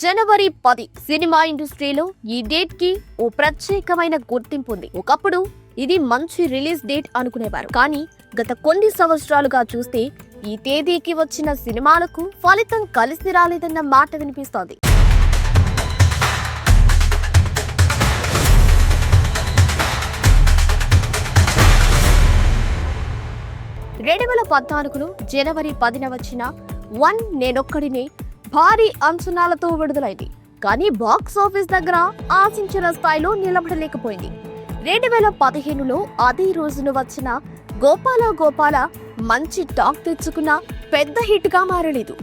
జనవరి పది సినిమా ఇండస్ట్రీలో ఈ డేట్కి ఓ ప్రత్యేకమైన గుర్తింపు ఉంది. ఒకప్పుడు ఇది మంచి రిలీజ్ డేట్ అనుకునేవారు. కానీ గత కొన్ని సంవత్సరాలుగా చూస్తే ఈ తేదీకి వచ్చిన సినిమాలకు ఫలితం కలిసి రాలేదన్న మాట వినిపిస్తోంది. రెండు వేల పద్నాలుగులో జనవరి పదిన వచ్చిన వన్ నేనొక్కడినే భారీ అంచనాలతో విడుదలైంది. కానీ బాక్స్ ఆఫీస్ దగ్గర ఆశించిన స్థాయిలో నిలబడలేకపోయింది. రెండు వేల పదిహేనులో అదే రోజున వచ్చిన గోపాల గోపాల మంచి టాక్ తెచ్చుకున్న పెద్ద హిట్గా మారలేదు.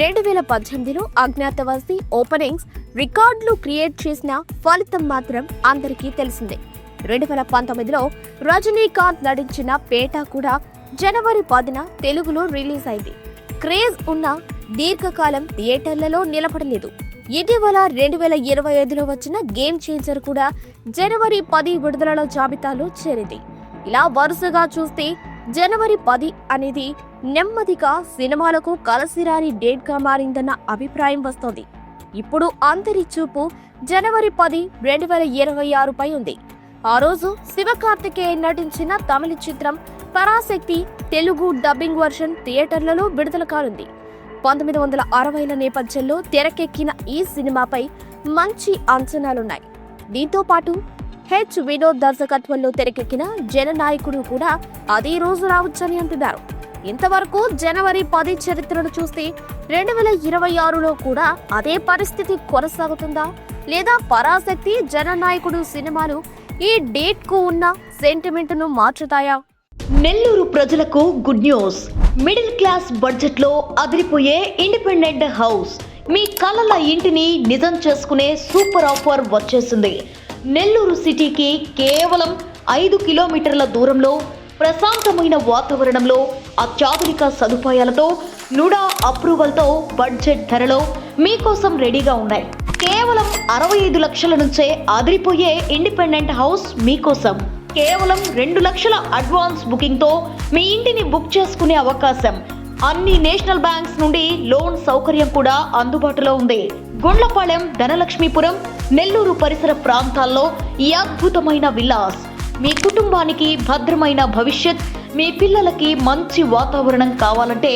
రెండు వేల పద్దెనిమిదిలో అజ్ఞాతవాసి ఓపెనింగ్స్ రికార్డులు క్రియేట్ చేసిన ఫలితం మాత్రం అందరికీ తెలిసిందే. రెండు వేల పంతొమ్మిదిలో రజనీకాంత్ నటించిన పేట కూడా జనవరి పదిన తెలుగులో రిలీజ్ అయింది. క్రేజ్ ఉన్న దీర్ఘకాలం థియేటర్లలో నిలబడలేదు. ఇటీవల రెండు వేల ఇరవై ఐదులో వచ్చిన గేమ్ చేంజర్ కూడా జనవరి పది విడుదలలో జాబితాలో చేరింది. ఇలా వరుసగా చూస్తే జనవరి పది అనేది నెమ్మదిగా సినిమాలకు కలసిరాని డేట్గా మారిందన్న అభిప్రాయం వస్తోంది. ఇప్పుడు అందరి చూపు జనవరి పది రెండు వేల ఇరవై ఆరుపై ఉంది. ఆ రోజు శివకార్తికేయ నటించిన తమిళ చిత్రం పరాశక్తి తెలుగు డబ్బింగ్ వర్షన్ థియేటర్లలో విడుదల కానుంది. పంతొమ్మిది వందల అరవైల నేపథ్యంలో తెరకెక్కిన ఈ సినిమాపై మంచి అంచనాలున్నాయి. దీంతో పాటు హెచ్ వినోద్ దర్శకత్వంలో తెరకెక్కిన జననాయకుడు కూడా అదే రోజు రావచ్చని అంటున్నారు. ఇంతవరకు జనవరి పది చరిత్రను చూస్తే రెండు వేల ఇరవై ఆరులో కూడా అదే పరిస్థితి కొనసాగుతుందా? లేదా పరాశక్తి జననాయకుడు సినిమాలు ఈ డేట్కు ఉన్న సెంటిమెంట్ను మార్చుతాయా? నెల్లూరు ప్రజలకు గుడ్ న్యూస్. మిడిల్ క్లాస్ బడ్జెట్లో అదిరిపోయే ఇండిపెండెంట్ హౌస్. మీ కలల ఇంటిని నిజం చేసుకునే సూపర్ ఆఫర్ వచ్చేసింది. నెల్లూరు సిటీకి కేవలం ఐదు కిలోమీటర్ల దూరంలో ప్రశాంతమైన వాతావరణంలో అత్యాధునిక సదుపాయాలతో నుడా అప్రూవల్తో బడ్జెట్ ధరలో మీకోసం రెడీగా ఉన్నాయి. కేవలం అరవై ఐదు లక్షల నుంచే అదిరిపోయే ఇండిపెండెంట్ హౌస్ మీకోసం. కేవలం రెండు లక్షల అడ్వాన్స్ బుకింగ్తో మీ ఇంటిని బుక్ చేసుకునే అవకాశం. అన్ని నేషనల్ బ్యాంక్స్ నుండి లోన్ సౌకర్యం కూడా అందుబాటులో ఉంది. గుండ్లపాలెం ధనలక్ష్మీపురం నెల్లూరు పరిసర ప్రాంతాల్లో ఈ అద్భుతమైన విల్లాస్ మీ కుటుంబానికి భద్రమైన భవిష్యత్ మీ పిల్లలకి మంచి వాతావరణం కావాలంటే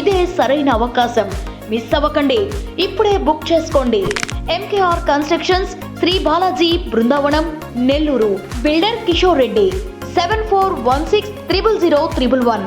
ఇదే సరైన అవకాశం. మిస్ అవ్వకండి. ఇప్పుడే బుక్ చేసుకోండి. MKR constructions Sri Balaji Brindavanam Nellore. Builder Kishore Reddy seven four one six triple zero triple one